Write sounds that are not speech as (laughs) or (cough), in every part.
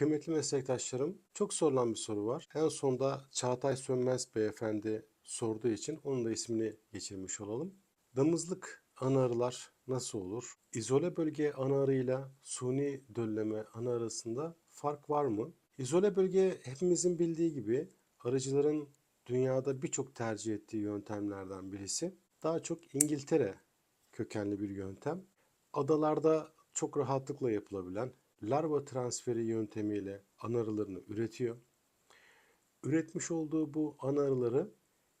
Kıymetli meslektaşlarım, çok sorulan bir soru var. En sonda Çağatay Sönmez beyefendi sorduğu için onun da ismini geçirmiş olalım. Damızlık ana arılar nasıl olur? İzole bölge ana arıyla suni dölleme ana arasında fark var mı? İzole bölge hepimizin bildiği gibi arıcıların dünyada birçok tercih ettiği yöntemlerden birisi. Daha çok İngiltere kökenli bir yöntem. Adalarda çok rahatlıkla yapılabilen larva transferi yöntemiyle ana üretiyor. Üretmiş olduğu bu ana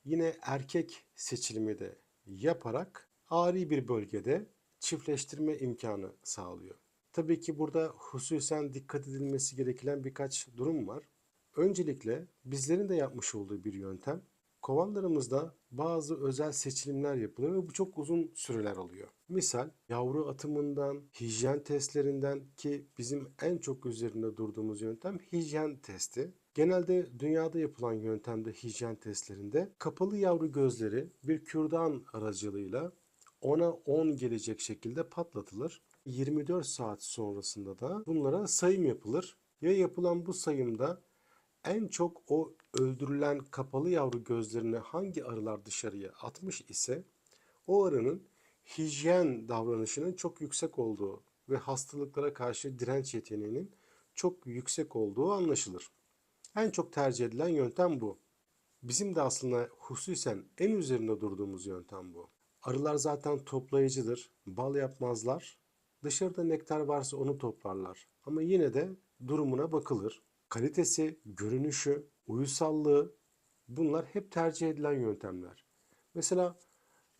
yine erkek seçilimi de yaparak ari bir bölgede çiftleştirme imkanı sağlıyor. Tabii ki burada hususen dikkat edilmesi gereken birkaç durum var. Öncelikle bizlerin de yapmış olduğu bir yöntem. Kovanlarımızda bazı özel seçilimler yapılıyor ve bu çok uzun süreler alıyor. Misal yavru atımından, hijyen testlerinden ki bizim en çok üzerinde durduğumuz yöntem hijyen testi. Genelde dünyada yapılan yöntemde hijyen testlerinde kapalı yavru gözleri bir kürdan aracılığıyla 10'a 10 gelecek şekilde patlatılır. 24 saat sonrasında da bunlara sayım yapılır. Ve yapılan bu sayımda en çok o öldürülen kapalı yavru gözlerini hangi arılar dışarıya atmış ise o arının hijyen davranışının çok yüksek olduğu ve hastalıklara karşı direnç yeteneğinin çok yüksek olduğu anlaşılır. En çok tercih edilen yöntem bu. Bizim de aslında hususen en üzerinde durduğumuz yöntem bu. Arılar zaten toplayıcıdır, bal yapmazlar. Dışarıda nektar varsa onu toplarlar. Ama yine de durumuna bakılır. Kalitesi, görünüşü, uyusallığı bunlar hep tercih edilen yöntemler. Mesela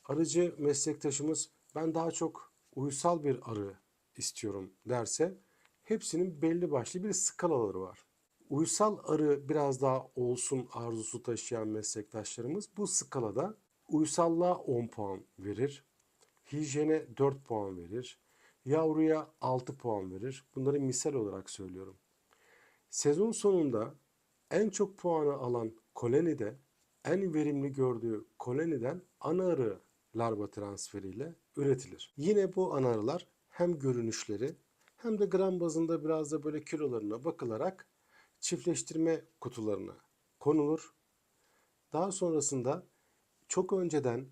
arıcı meslektaşımız ben daha çok uysal bir arı istiyorum derse hepsinin belli başlı bir skalaları var. Uysal arı biraz daha olsun arzusu taşıyan meslektaşlarımız bu skalada uysallığa 10 puan verir. Hijyene 4 puan verir. Yavruya 6 puan verir. Bunları misal olarak söylüyorum. Sezon sonunda en çok puanı alan kolonide en verimli gördüğü koloniden ana arı larva transferiyle üretilir. Yine bu ana arılar hem görünüşleri hem de gram bazında biraz da böyle kilolarına bakılarak çiftleştirme kutularına konulur. Daha sonrasında çok önceden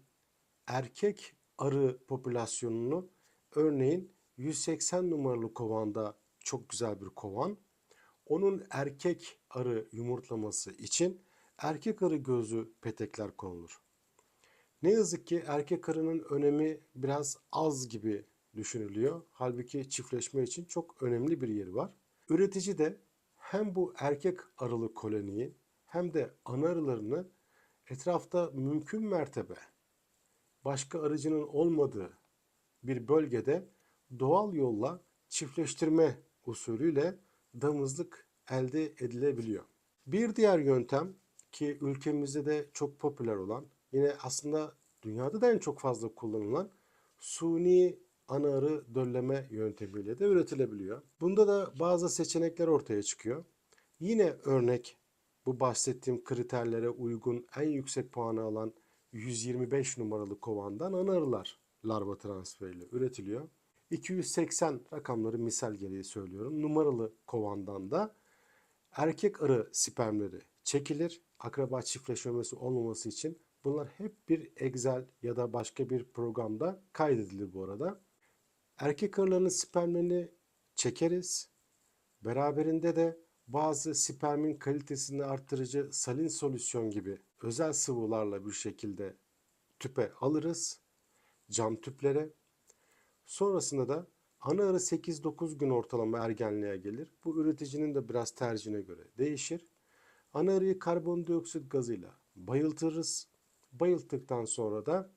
erkek arı popülasyonunu örneğin 180 numaralı kovanda çok güzel bir kovan. Onun erkek arı yumurtlaması için erkek arı gözü petekler konulur. Ne yazık ki erkek arının önemi biraz az gibi düşünülüyor. Halbuki çiftleşme için çok önemli bir yeri var. Üretici de hem bu erkek arılı koloniyi hem de ana arılarını etrafta mümkün mertebe başka arıcının olmadığı bir bölgede doğal yolla çiftleştirme usulüyle damızlık elde edilebiliyor. Bir diğer yöntem ki ülkemizde de çok popüler olan yine aslında dünyada da en çok fazla kullanılan suni ana arı dölleme yöntemiyle de üretilebiliyor. Bunda da bazı seçenekler ortaya çıkıyor. Yine örnek bu bahsettiğim kriterlere uygun en yüksek puanı alan 125 numaralı kovandan ana arılar larva transferiyle üretiliyor. 280 rakamları misal gereği söylüyorum. Numaralı kovandan da erkek arı spermleri çekilir. Akraba çiftleşmesi olmaması için bunlar hep bir Excel ya da başka bir programda kaydedilir bu arada. Erkek arıların spermlerini çekeriz. Beraberinde de bazı spermin kalitesini arttırıcı salin solüsyon gibi özel sıvılarla bir şekilde tüpe alırız. Cam tüplere. Sonrasında da ana arı 8-9 gün ortalama ergenliğe gelir. Bu üreticinin de biraz tercihine göre değişir. Ana arıyı karbondioksit gazıyla bayıltırız. Bayılttıktan sonra da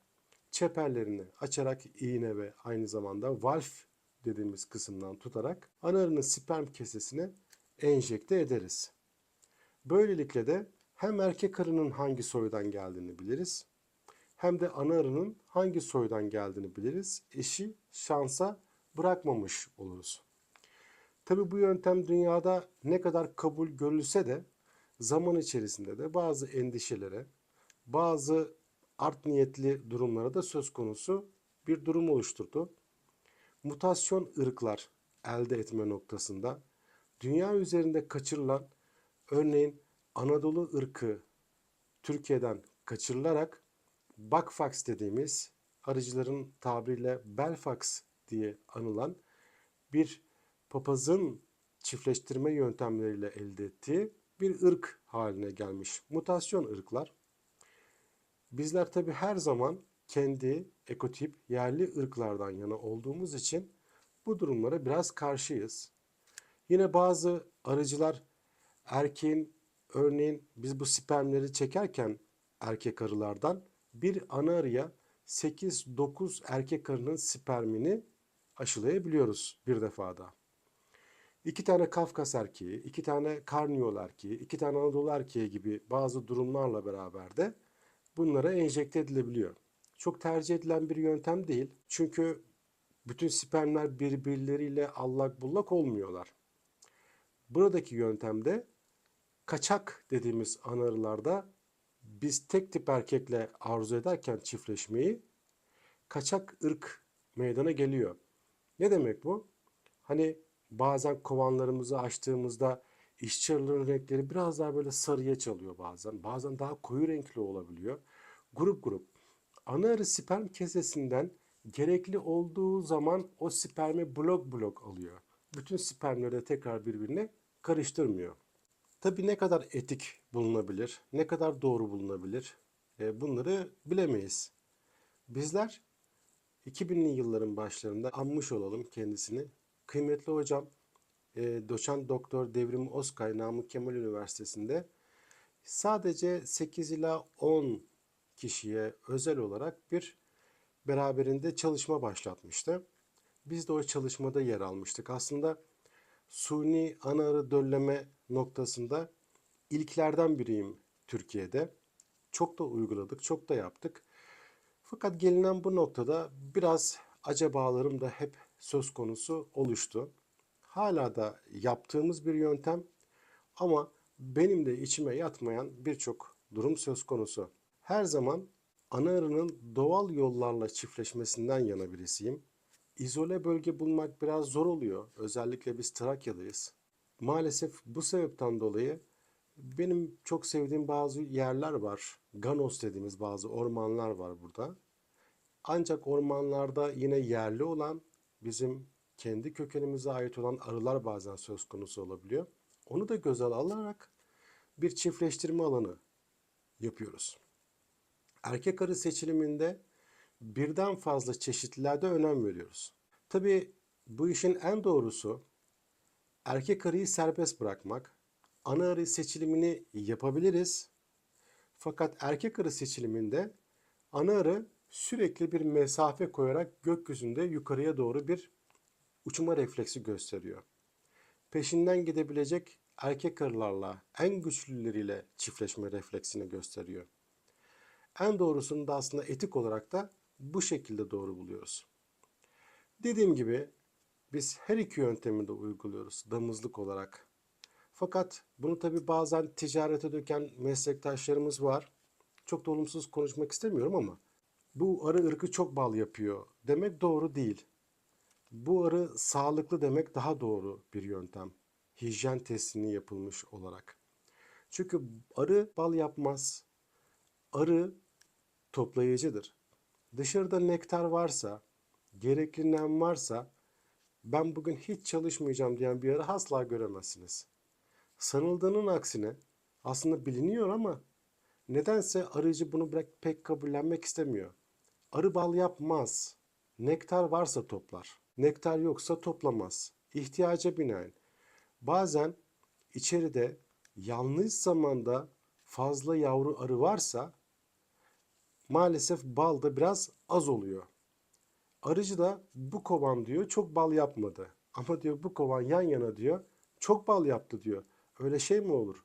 çeperlerini açarak iğne ve aynı zamanda valf dediğimiz kısımdan tutarak ana arının sperm kesesine enjekte ederiz. Böylelikle de hem erkek arının hangi soydan geldiğini biliriz hem de ana arının hangi soydan geldiğini biliriz. Eşi şansa bırakmamış oluruz. Tabi bu yöntem dünyada ne kadar kabul görülse de zaman içerisinde de bazı endişelere, bazı art niyetli durumlara da söz konusu bir durum oluşturdu. Mutasyon ırklar elde etme noktasında Dünya üzerinde kaçırılan örneğin Anadolu ırkı Türkiye'den kaçırılarak Bakfax dediğimiz arıcıların tabiriyle Belfax diye anılan bir papazın çiftleştirme yöntemleriyle elde ettiği bir ırk haline gelmiş. Mutasyon ırklar. Bizler tabi her zaman kendi ekotip yerli ırklardan yana olduğumuz için bu durumlara biraz karşıyız. Yine bazı arıcılar erkeğin örneğin biz bu spermleri çekerken erkek arılardan bir ana arıya 8-9 erkek arının spermini aşılayabiliyoruz bir defada. İki tane Kafkas erkeği, iki tane Karniyol erkeği, iki tane Anadolu erkeği gibi bazı durumlarla beraber de bunlara enjekte edilebiliyor. Çok tercih edilen bir yöntem değil. Çünkü bütün spermler birbirleriyle allak bullak olmuyorlar. Buradaki yöntemde kaçak dediğimiz anarılarda biz tek tip erkekle arzu ederken çiftleşmeyi kaçak ırk meydana geliyor. Ne demek bu? Hani bazen kovanlarımızı açtığımızda işçi arıların renkleri biraz daha böyle sarıya çalıyor bazen. Bazen daha koyu renkli olabiliyor. Grup grup. Ana arı sperm kesesinden gerekli olduğu zaman o spermi blok blok alıyor. Bütün spermleri de tekrar birbirine karıştırmıyor. Tabii ne kadar etik bulunabilir, ne kadar doğru bulunabilir e, bunları bilemeyiz. Bizler 2000'li yılların başlarında anmış olalım kendisini. Kıymetli hocam e, doçent doktor Devrim Oskay Namık Kemal Üniversitesi'nde sadece 8 ila 10 kişiye özel olarak bir beraberinde çalışma başlatmıştı. Biz de o çalışmada yer almıştık. Aslında suni ana arı dölleme noktasında ilklerden biriyim Türkiye'de. Çok da uyguladık, çok da yaptık. Fakat gelinen bu noktada biraz acabalarım da hep söz konusu oluştu. Hala da yaptığımız bir yöntem ama benim de içime yatmayan birçok durum söz konusu. Her zaman ana arının doğal yollarla çiftleşmesinden yana birisiyim. İzole bölge bulmak biraz zor oluyor. Özellikle biz Trakya'dayız. Maalesef bu sebepten dolayı benim çok sevdiğim bazı yerler var. Ganos dediğimiz bazı ormanlar var burada. Ancak ormanlarda yine yerli olan bizim kendi kökenimize ait olan arılar bazen söz konusu olabiliyor. Onu da göze alarak bir çiftleştirme alanı yapıyoruz. Erkek arı seçiliminde birden fazla çeşitliliğe de önem veriyoruz. Tabii bu işin en doğrusu erkek arıyı serbest bırakmak. Ana arı seçilimini yapabiliriz. Fakat erkek arı seçiliminde ana arı sürekli bir mesafe koyarak gökyüzünde yukarıya doğru bir uçma refleksi gösteriyor. Peşinden gidebilecek erkek arılarla en güçlüleriyle çiftleşme refleksini gösteriyor. En doğrusunu da aslında etik olarak da bu şekilde doğru buluyoruz. Dediğim gibi biz her iki yöntemi de uyguluyoruz damızlık olarak. Fakat bunu tabi bazen ticarete döken meslektaşlarımız var. Çok da olumsuz konuşmak istemiyorum ama bu arı ırkı çok bal yapıyor demek doğru değil. Bu arı sağlıklı demek daha doğru bir yöntem. Hijyen testini yapılmış olarak. Çünkü arı bal yapmaz. Arı toplayıcıdır. Dışarıda nektar varsa, gerekli nem varsa ben bugün hiç çalışmayacağım diyen bir arı asla göremezsiniz. Sanıldığının aksine aslında biliniyor ama nedense arıcı bunu pek kabullenmek istemiyor. Arı bal yapmaz. Nektar varsa toplar. Nektar yoksa toplamaz. İhtiyaca binaen. Bazen içeride yanlış zamanda fazla yavru arı varsa maalesef bal da biraz az oluyor. Arıcı da bu kovan diyor çok bal yapmadı. Ama diyor bu kovan yan yana diyor çok bal yaptı diyor. Öyle şey mi olur?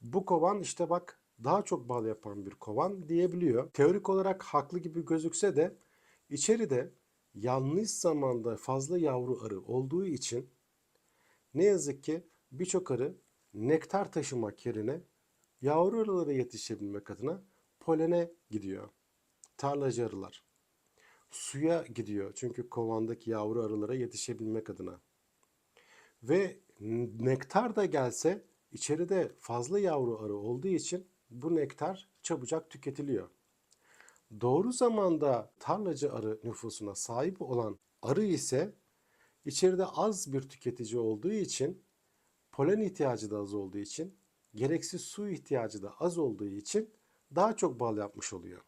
Bu kovan işte bak daha çok bal yapan bir kovan diyebiliyor. Teorik olarak haklı gibi gözükse de içeride yanlış zamanda fazla yavru arı olduğu için ne yazık ki birçok arı nektar taşımak yerine yavru arılara yetişebilmek adına polene gidiyor. Tarlacı arılar. Suya gidiyor çünkü kovandaki yavru arılara yetişebilmek adına. Ve Nektar da gelse içeride fazla yavru arı olduğu için bu nektar çabucak tüketiliyor. Doğru zamanda tarlacı arı nüfusuna sahip olan arı ise içeride az bir tüketici olduğu için polen ihtiyacı da az olduğu için gereksiz su ihtiyacı da az olduğu için daha çok bal yapmış oluyor.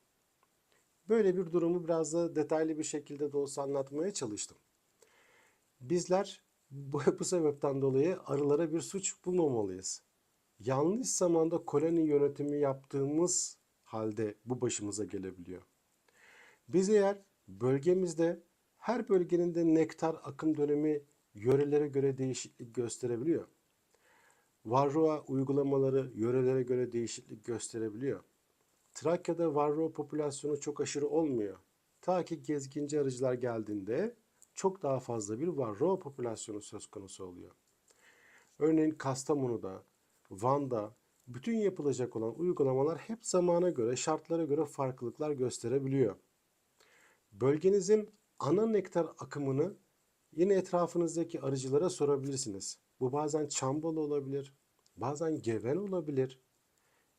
Böyle bir durumu biraz da detaylı bir şekilde de olsa anlatmaya çalıştım. Bizler bu, (laughs) bu sebepten dolayı arılara bir suç bulmamalıyız. Yanlış zamanda koloni yönetimi yaptığımız halde bu başımıza gelebiliyor. Biz eğer bölgemizde her bölgenin de nektar akım dönemi yörelere göre değişiklik gösterebiliyor. Varroa uygulamaları yörelere göre değişiklik gösterebiliyor. Trakya'da varroa popülasyonu çok aşırı olmuyor. Ta ki gezginci arıcılar geldiğinde çok daha fazla bir varroa popülasyonu söz konusu oluyor. Örneğin Kastamonu'da, Van'da bütün yapılacak olan uygulamalar hep zamana göre, şartlara göre farklılıklar gösterebiliyor. Bölgenizin ana nektar akımını yine etrafınızdaki arıcılara sorabilirsiniz. Bu bazen çambalı olabilir, bazen geven olabilir.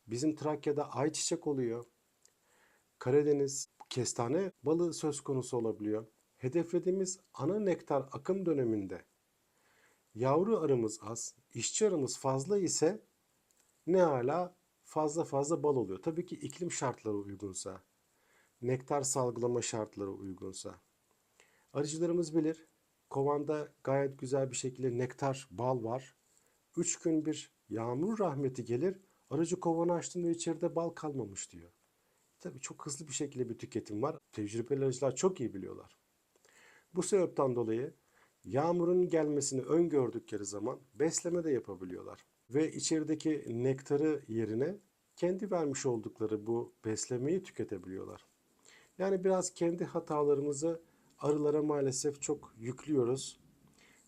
Bizim Trakya'da ayçiçek oluyor. Karadeniz kestane balı söz konusu olabiliyor. Hedeflediğimiz ana nektar akım döneminde yavru arımız az, işçi arımız fazla ise ne hala fazla fazla bal oluyor. Tabii ki iklim şartları uygunsa, nektar salgılama şartları uygunsa. Arıcılarımız bilir, kovanda gayet güzel bir şekilde nektar, bal var. Üç gün bir yağmur rahmeti gelir, arıcı kovanı açtığında içeride bal kalmamış diyor. Tabii çok hızlı bir şekilde bir tüketim var. Tecrübeli arıcılar çok iyi biliyorlar. Bu sebepten dolayı yağmurun gelmesini öngördükleri zaman besleme de yapabiliyorlar. Ve içerideki nektarı yerine kendi vermiş oldukları bu beslemeyi tüketebiliyorlar. Yani biraz kendi hatalarımızı arılara maalesef çok yüklüyoruz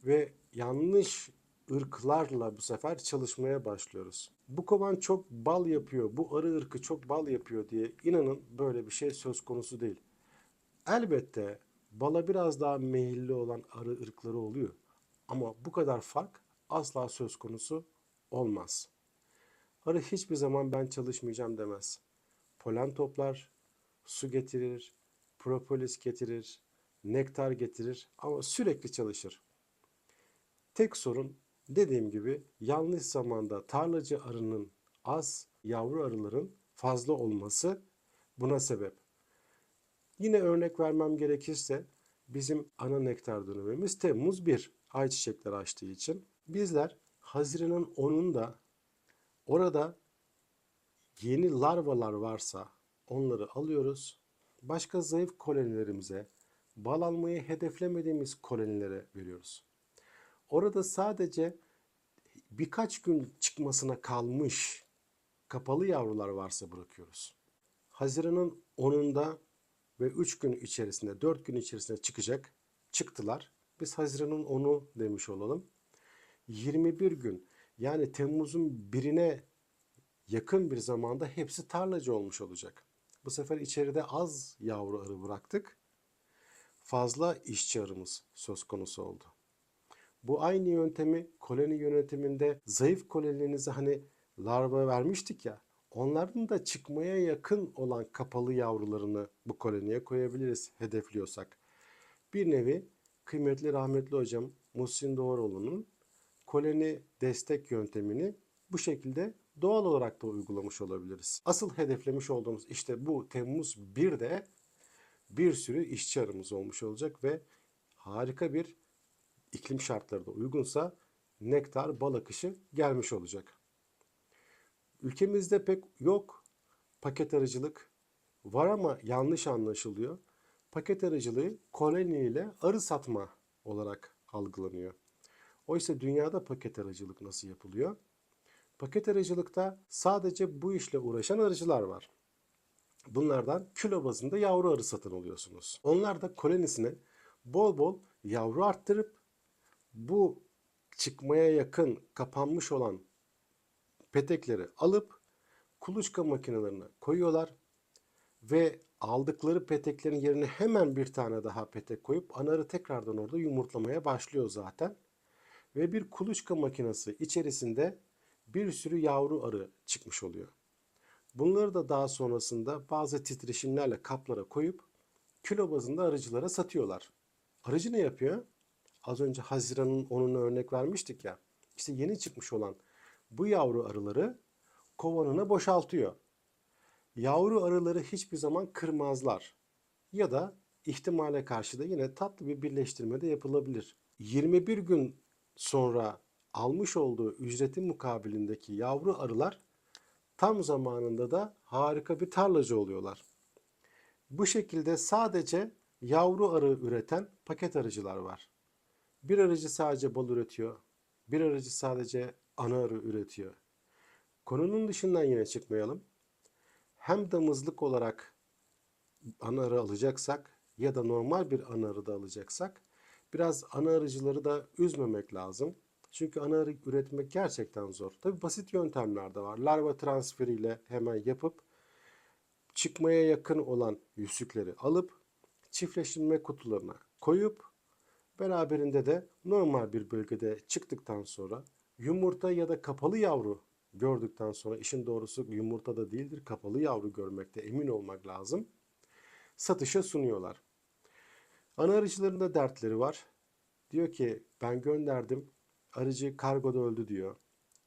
ve yanlış ırklarla bu sefer çalışmaya başlıyoruz. Bu kovan çok bal yapıyor, bu arı ırkı çok bal yapıyor diye inanın böyle bir şey söz konusu değil. Elbette bala biraz daha meyilli olan arı ırkları oluyor. Ama bu kadar fark asla söz konusu olmaz. Arı hiçbir zaman ben çalışmayacağım demez. Polen toplar, su getirir, propolis getirir, nektar getirir ama sürekli çalışır. Tek sorun dediğim gibi yanlış zamanda tarlacı arının az, yavru arıların fazla olması buna sebep. Yine örnek vermem gerekirse bizim ana nektar dönemimiz Temmuz 1 ayçiçekler açtığı için bizler Haziran'ın 10'unda orada yeni larvalar varsa onları alıyoruz. Başka zayıf kolonilerimize bal almayı hedeflemediğimiz kolonilere veriyoruz. Orada sadece birkaç gün çıkmasına kalmış kapalı yavrular varsa bırakıyoruz. Haziran'ın 10'unda ve 3 gün içerisinde, 4 gün içerisinde çıkacak. Çıktılar. Biz Haziran'ın 10'u demiş olalım. 21 gün yani Temmuz'un birine yakın bir zamanda hepsi tarlacı olmuş olacak. Bu sefer içeride az yavru arı bıraktık. Fazla işçi arımız söz konusu oldu. Bu aynı yöntemi koloni yönetiminde zayıf kolonilerinize hani larva vermiştik ya. Onların da çıkmaya yakın olan kapalı yavrularını bu koloniye koyabiliriz hedefliyorsak. Bir nevi kıymetli rahmetli hocam Muhsin Doğroğlu'nun koloni destek yöntemini bu şekilde doğal olarak da uygulamış olabiliriz. Asıl hedeflemiş olduğumuz işte bu Temmuz 1'de bir sürü işçi arımız olmuş olacak ve harika bir iklim şartları da uygunsa nektar bal akışı gelmiş olacak. Ülkemizde pek yok paket arıcılık. Var ama yanlış anlaşılıyor. Paket arıcılığı koloni ile arı satma olarak algılanıyor. Oysa dünyada paket arıcılık nasıl yapılıyor? Paket arıcılıkta sadece bu işle uğraşan arıcılar var. Bunlardan kilo bazında yavru arı satın alıyorsunuz. Onlar da kolonisine bol bol yavru arttırıp bu çıkmaya yakın kapanmış olan petekleri alıp kuluçka makinelerine koyuyorlar ve aldıkları peteklerin yerine hemen bir tane daha petek koyup anarı tekrardan orada yumurtlamaya başlıyor zaten. Ve bir kuluçka makinesi içerisinde bir sürü yavru arı çıkmış oluyor. Bunları da daha sonrasında bazı titreşimlerle kaplara koyup kilo bazında arıcılara satıyorlar. Arıcı ne yapıyor? Az önce Haziran'ın 10'una örnek vermiştik ya. İşte yeni çıkmış olan bu yavru arıları kovanına boşaltıyor. Yavru arıları hiçbir zaman kırmazlar. Ya da ihtimale karşı da yine tatlı bir birleştirme de yapılabilir. 21 gün sonra almış olduğu ücretin mukabilindeki yavru arılar tam zamanında da harika bir tarlacı oluyorlar. Bu şekilde sadece yavru arı üreten paket arıcılar var. Bir arıcı sadece bal üretiyor. Bir arıcı sadece ana arı üretiyor. Konunun dışından yine çıkmayalım. Hem damızlık olarak ana arı alacaksak ya da normal bir ana arı da alacaksak biraz ana arıcıları da üzmemek lazım. Çünkü ana arı üretmek gerçekten zor. Tabi basit yöntemler de var. Larva transferiyle hemen yapıp çıkmaya yakın olan yüzükleri alıp çiftleştirme kutularına koyup beraberinde de normal bir bölgede çıktıktan sonra yumurta ya da kapalı yavru gördükten sonra işin doğrusu yumurta da değildir kapalı yavru görmekte emin olmak lazım. Satışa sunuyorlar. Ana arıcıların da dertleri var. Diyor ki ben gönderdim arıcı kargoda öldü diyor.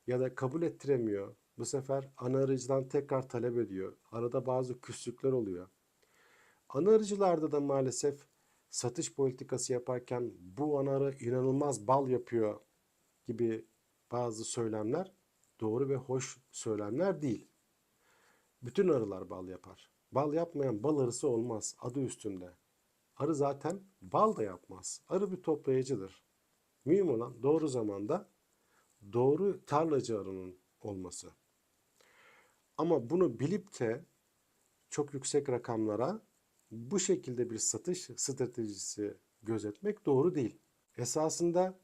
Ya da kabul ettiremiyor. Bu sefer ana arıcıdan tekrar talep ediyor. Arada bazı küslükler oluyor. Ana arıcılarda da maalesef satış politikası yaparken bu ana arı inanılmaz bal yapıyor gibi bazı söylemler doğru ve hoş söylemler değil. Bütün arılar bal yapar. Bal yapmayan bal arısı olmaz adı üstünde. Arı zaten bal da yapmaz. Arı bir toplayıcıdır. Mühim olan doğru zamanda doğru tarlacı arının olması. Ama bunu bilip de çok yüksek rakamlara bu şekilde bir satış stratejisi gözetmek doğru değil. Esasında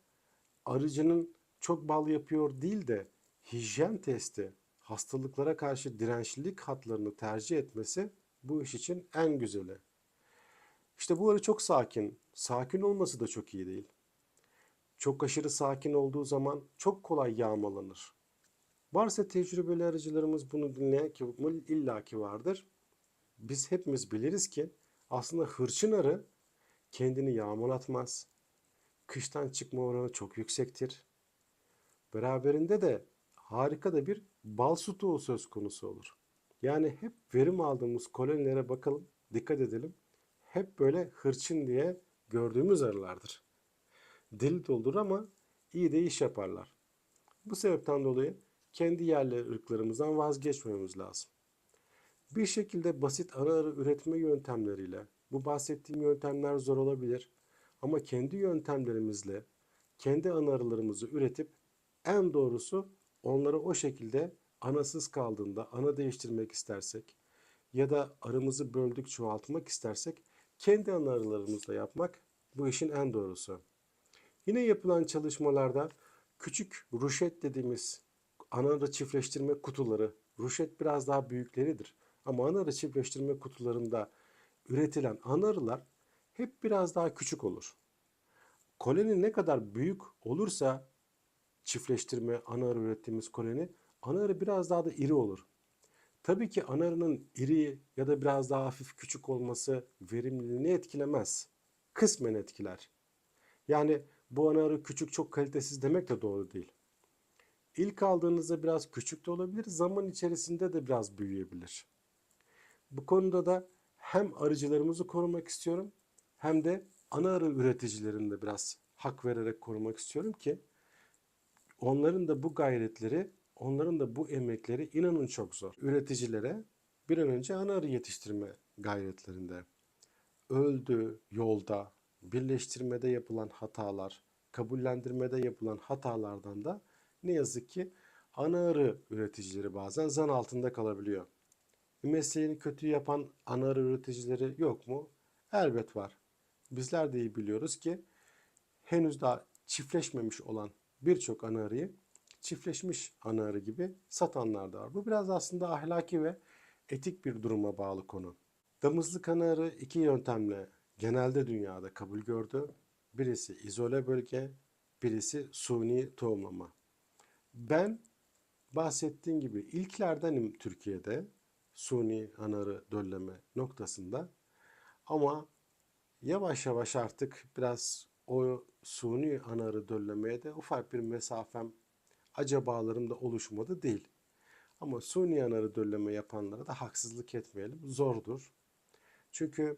arıcının çok bal yapıyor değil de hijyen testi, hastalıklara karşı dirençlilik hatlarını tercih etmesi bu iş için en güzeli. İşte bu arı çok sakin. Sakin olması da çok iyi değil. Çok aşırı sakin olduğu zaman çok kolay yağmalanır. Varsa tecrübeli arıcılarımız bunu dinleyen ki illaki vardır. Biz hepimiz biliriz ki aslında hırçın arı kendini yağmalatmaz. Kıştan çıkma oranı çok yüksektir. Beraberinde de harika da bir bal stoğu söz konusu olur. Yani hep verim aldığımız kolonilere bakalım, dikkat edelim. Hep böyle hırçın diye gördüğümüz arılardır. Deli doldur ama iyi de iş yaparlar. Bu sebepten dolayı kendi yerli ırklarımızdan vazgeçmememiz lazım. Bir şekilde basit ara ara üretme yöntemleriyle, bu bahsettiğim yöntemler zor olabilir ama kendi yöntemlerimizle kendi ana arılarımızı üretip en doğrusu onları o şekilde anasız kaldığında ana değiştirmek istersek ya da arımızı böldük çoğaltmak istersek kendi ana arılarımızla yapmak bu işin en doğrusu. Yine yapılan çalışmalarda küçük ruşet dediğimiz ana arı çiftleştirme kutuları, ruşet biraz daha büyükleridir. Ama ana arı çiftleştirme kutularında üretilen ana arılar hep biraz daha küçük olur. Koloni ne kadar büyük olursa çiftleştirme ana arı ürettiğimiz koloni ana arı biraz daha da iri olur. Tabii ki ana arının iri ya da biraz daha hafif küçük olması verimliliğini etkilemez. Kısmen etkiler. Yani bu ana arı küçük çok kalitesiz demek de doğru değil. İlk aldığınızda biraz küçük de olabilir, zaman içerisinde de biraz büyüyebilir. Bu konuda da hem arıcılarımızı korumak istiyorum hem de ana arı üreticilerini de biraz hak vererek korumak istiyorum ki onların da bu gayretleri, onların da bu emekleri inanın çok zor. Üreticilere bir an önce ana arı yetiştirme gayretlerinde. Öldü yolda, birleştirmede yapılan hatalar, kabullendirmede yapılan hatalardan da ne yazık ki ana arı üreticileri bazen zan altında kalabiliyor. Mesleğini kötü yapan ana arı üreticileri yok mu? Elbet var. Bizler de iyi biliyoruz ki henüz daha çiftleşmemiş olan birçok ana arıyı çiftleşmiş ana arı gibi satanlar da var. Bu biraz aslında ahlaki ve etik bir duruma bağlı konu. Damızlık ana arı iki yöntemle genelde dünyada kabul gördü. Birisi izole bölge, birisi suni tohumlama. Ben bahsettiğim gibi ilklerdenim Türkiye'de suni anarı dölleme noktasında. Ama yavaş yavaş artık biraz o suni anarı döllemeye de ufak bir mesafem acabalarım da oluşmadı değil. Ama suni anarı dölleme yapanlara da haksızlık etmeyelim. Zordur. Çünkü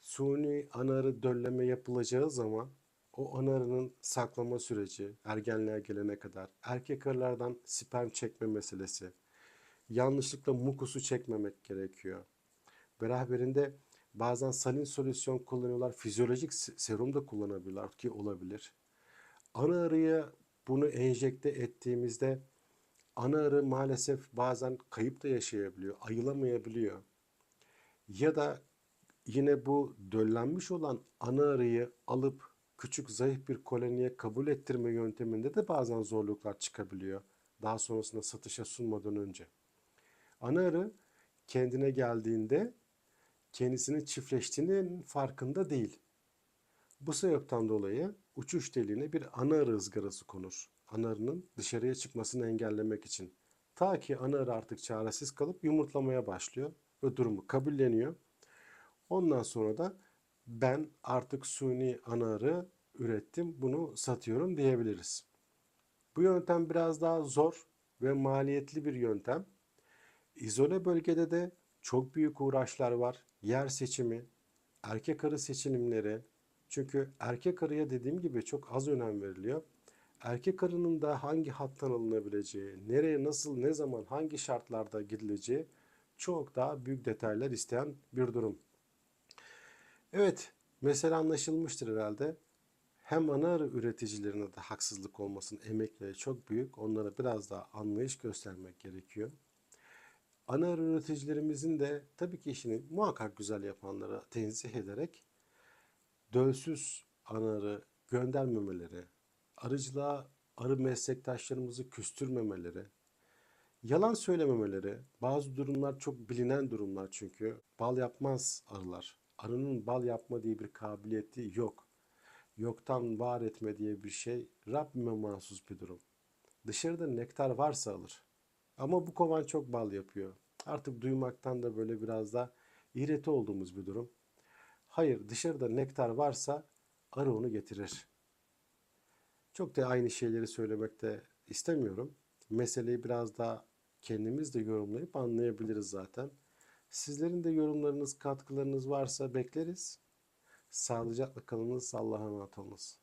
suni anarı dölleme yapılacağı zaman o anarının saklama süreci ergenliğe gelene kadar erkek arılardan sperm çekme meselesi yanlışlıkla mukusu çekmemek gerekiyor. Beraberinde bazen salin solüsyon kullanıyorlar. Fizyolojik se- serum da kullanabilirler ki olabilir. Ana arıya bunu enjekte ettiğimizde ana arı maalesef bazen kayıp da yaşayabiliyor, ayılamayabiliyor. Ya da yine bu döllenmiş olan ana arıyı alıp küçük zayıf bir koloniye kabul ettirme yönteminde de bazen zorluklar çıkabiliyor. Daha sonrasında satışa sunmadan önce. Ana arı kendine geldiğinde kendisinin çiftleştiğinin farkında değil. Bu sebepten dolayı uçuş deliğine bir ana arı ızgarası konur. Ana arının dışarıya çıkmasını engellemek için. Ta ki ana arı artık çaresiz kalıp yumurtlamaya başlıyor ve durumu kabulleniyor. Ondan sonra da ben artık suni ana arı ürettim, bunu satıyorum diyebiliriz. Bu yöntem biraz daha zor ve maliyetli bir yöntem. İzole bölgede de çok büyük uğraşlar var. Yer seçimi, erkek arı seçilimleri. Çünkü erkek arıya dediğim gibi çok az önem veriliyor. Erkek arının da hangi hattan alınabileceği, nereye, nasıl, ne zaman, hangi şartlarda gidileceği çok daha büyük detaylar isteyen bir durum. Evet, mesele anlaşılmıştır herhalde. Hem ana arı üreticilerine de haksızlık olmasın, emekleri çok büyük. Onlara biraz daha anlayış göstermek gerekiyor. Ana arı üreticilerimizin de tabii ki işini muhakkak güzel yapanlara tenzih ederek dölsüz ana arı göndermemeleri, arıcılığa arı meslektaşlarımızı küstürmemeleri, yalan söylememeleri, bazı durumlar çok bilinen durumlar çünkü bal yapmaz arılar. Arının bal yapma diye bir kabiliyeti yok. Yoktan var etme diye bir şey Rabbime mahsus bir durum. Dışarıda nektar varsa alır. Ama bu kovan çok bal yapıyor. Artık duymaktan da böyle biraz da iğreti olduğumuz bir durum. Hayır dışarıda nektar varsa arı onu getirir. Çok da aynı şeyleri söylemekte istemiyorum. Meseleyi biraz daha kendimiz de yorumlayıp anlayabiliriz zaten. Sizlerin de yorumlarınız, katkılarınız varsa bekleriz. Sağlıcakla kalınız. Allah'a emanet olunuz.